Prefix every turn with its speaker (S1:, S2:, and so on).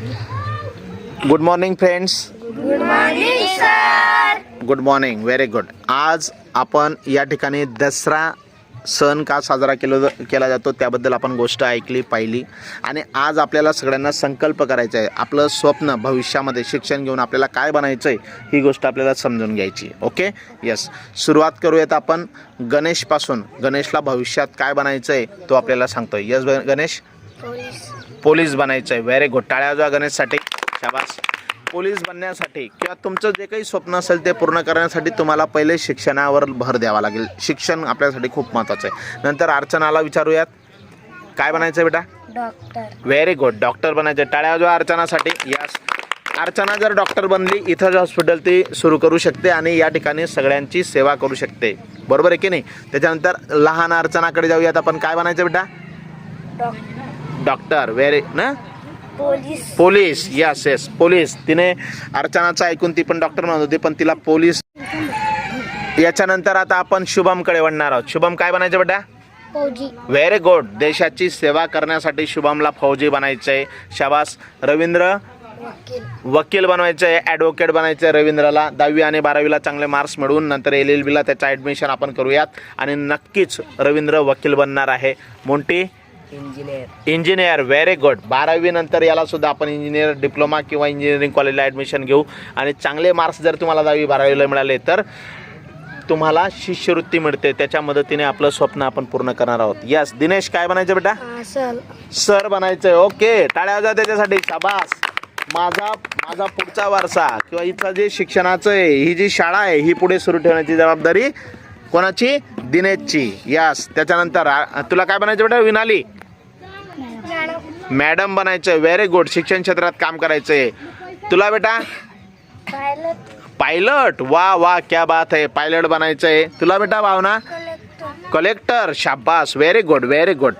S1: Good morning friends
S2: good morning sir
S1: good morning very good आज आपण या ठिकाणी दसरा सण का साजरा केलो केला जातो त्याबद्दल आपण गोष्ट ऐकली पाहिली. आणि आज आपल्याला सगळ्यांना संकल्प करायचा आहे. आपलं स्वप्न भविष्यामध्ये शिक्षण घेऊन आपल्याला काय बनायचं आहे ही गोष्ट आपल्याला समजून घ्यायची ओके यस सुरुवात करूयात आपण गणेशपासून. गणेशला भविष्यात काय बनायचं आहे तो आपल्याला सांगतोय. यस गणेश?
S2: पोलीस
S1: बनायचं आहे व्हेरी गुड टाळ्या वाजवा गणेशसाठी. शाबास. पोलीस बनण्यासाठी किंवा तुमचं जे काही स्वप्न असेल ते पूर्ण करण्यासाठी तुम्हाला पहिले शिक्षणावर भर द्यावा लागेल. शिक्षण आपल्यासाठी खूप महत्त्वाचं आहे. नंतर अर्चनाला विचारूयात. काय बनायचं आहे बेटा?
S2: डॉक्टर
S1: व्हेरी गुड डॉक्टर बनायचं आहे. टाळ्या वाजवा अर्चनासाठी. यस अर्चना जर डॉक्टर बनली इथंच हॉस्पिटल ती सुरू करू शकते आणि या ठिकाणी सगळ्यांची सेवा करू शकते. बरोबर आहे की नाही? त्याच्यानंतर लहान अर्चनाकडे जाऊयात आपण. काय बनायचं बेटा?
S2: डॉक्टर
S1: डॉक्टर व्हेरी ना?
S2: Police.
S1: Police yes yes police. तिने अर्चनाचं ऐकून ती पण डॉक्टर म्हणत होती पण तिला पोलीस याच्यानंतर आता आपण शुभमकडे वळणार आहोत. शुभम काय बनायचं बेटा?
S2: फौजी.
S1: व्हेरी गुड देशाची सेवा करण्यासाठी शुभमला फौजी बनायचं आहे शाबास. रवींद्र?
S2: वकील.
S1: वकील बनवायचं आहे ॲडव्होकेट बनायचं आहे रवींद्रला. दहावी आणि बारावीला चांगले मार्क्स मिळवून नंतर एल एल बीला त्याचं ॲडमिशन आपण करूयात. आणि नक्कीच रवींद्र वकील बनणार आहे. Monty?
S3: Engineer.
S1: Engineer very good बारावी नंतर याला सुद्धा आपण इंजिनियर डिप्लोमा किंवा इंजिनिअरिंग कॉलेजला ॲडमिशन घेऊ. आणि चांगले मार्क्स जर तुम्हाला दहावी बारावीला मिळाले तर तुम्हाला शिष्यवृत्ती मिळते. त्याच्या मदतीने आपलं स्वप्न आपण पूर्ण करणार आहोत. यस दिनेश काय बनायचं बेटा?
S2: असल
S1: सर. बनायचंय. ओके टाळ्या वाजवा त्याच्यासाठी. शाबास. माझा माझा पुढचा वारसा किंवा इथं जे शिक्षणाचं आहे ही जी शाळा आहे ही पुढे सुरू ठेवण्याची जबाबदारी कोणाची? दिनेशची. यस त्याच्यानंतर आ- तुला काय बनायचं बेटा? विनाली. मॅडम बनायचं व्हेरी गुड शिक्षण क्षेत्रात काम करायचंय. तुला बेटा? पायलट. वा वा क्या बात आहे. पायलट बनायचं आहे तुला बेटा भावना?
S2: कलेक्टर
S1: कलेक्टर शाबास. Very good very good